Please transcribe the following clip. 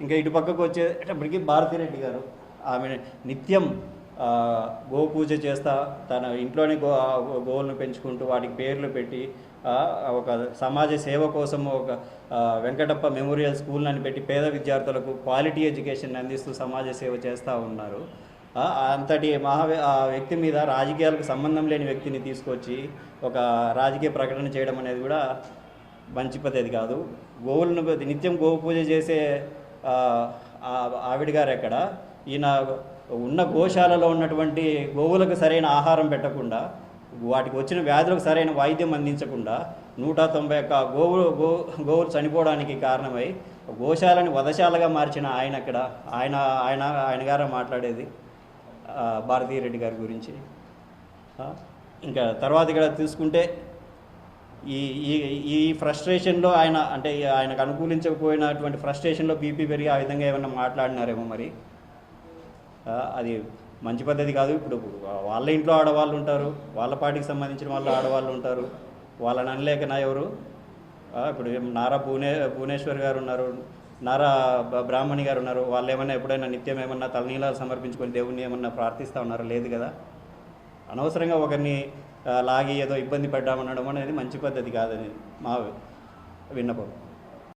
ఇంకా ఇటు పక్కకు వచ్చేటప్పటికి భారతిరెడ్డి గారు ఆమె నిత్యం గోపూజ చేస్తా తన ఇంట్లోనే గో గోవులను పెంచుకుంటూ వాటికి పేర్లు పెట్టి ఒక సమాజ సేవ కోసం ఒక వెంకటప్ప మెమోరియల్ స్కూల్ అని పెట్టి పేద విద్యార్థులకు క్వాలిటీ ఎడ్యుకేషన్ అందిస్తూ సమాజ సేవ చేస్తూ ఉన్నారు. అంతటి మహా ఆ వ్యక్తి మీద రాజకీయాలకు సంబంధం లేని వ్యక్తిని తీసుకొచ్చి ఒక రాజకీయ ప్రకటన చేయడం అనేది కూడా మంచి పద్ధతి కాదు. గోవులను నిత్యం గోవు పూజ చేసే ఆవిడ గారు ఎక్కడ? ఈయన ఉన్న గోశాలలో ఉన్నటువంటి గోవులకు సరైన ఆహారం పెట్టకుండా వాటికి వచ్చిన వ్యాధులకు సరైన వైద్యం అందించకుండా నూట తొంభై ఒక్క గోవులు గో గోవులు చనిపోవడానికి కారణమై గోశాలని వధశాలగా మార్చిన ఆయన అక్కడ ఆయన ఆయన ఆయన గారు మాట్లాడేది భారతీయ రెడ్డి గారి గురించి. ఇంకా తర్వాత ఇక్కడ తీసుకుంటే ఈ ఈ ఈ ఫ్రస్ట్రేషన్లో ఆయన అంటే ఆయనకు అనుకూలించకపోయినటువంటి ఫ్రస్ట్రేషన్లో బీపీ పెరిగి ఆ విధంగా ఏమన్నా మాట్లాడినారేమో మరి? అది మంచి పద్ధతి కాదు. ఇప్పుడు వాళ్ళ ఇంట్లో ఆడవాళ్ళు ఉంటారు. వాళ్ళ పార్టీకి సంబంధించిన వాళ్ళు ఆడవాళ్ళు ఉంటారు. వాళ్ళని అనలేక నా ఎవరు? ఇప్పుడు నారా భువనే భువనేశ్వర్ గారు ఉన్నారు. నారా బ్రాహ్మణి గారు ఉన్నారు. వాళ్ళు ఏమైనా ఎప్పుడైనా నిత్యం ఏమన్నా తలనీలాలు సమర్పించుకొని దేవుణ్ణి ఏమన్నా ప్రార్థిస్తూ ఉన్నారా? లేదు కదా. అనవసరంగా ఒకరిని లాగి ఏదో ఇబ్బంది పడ్డామనడం అనేది మంచి పద్ధతి కాదని మా విన్నపం.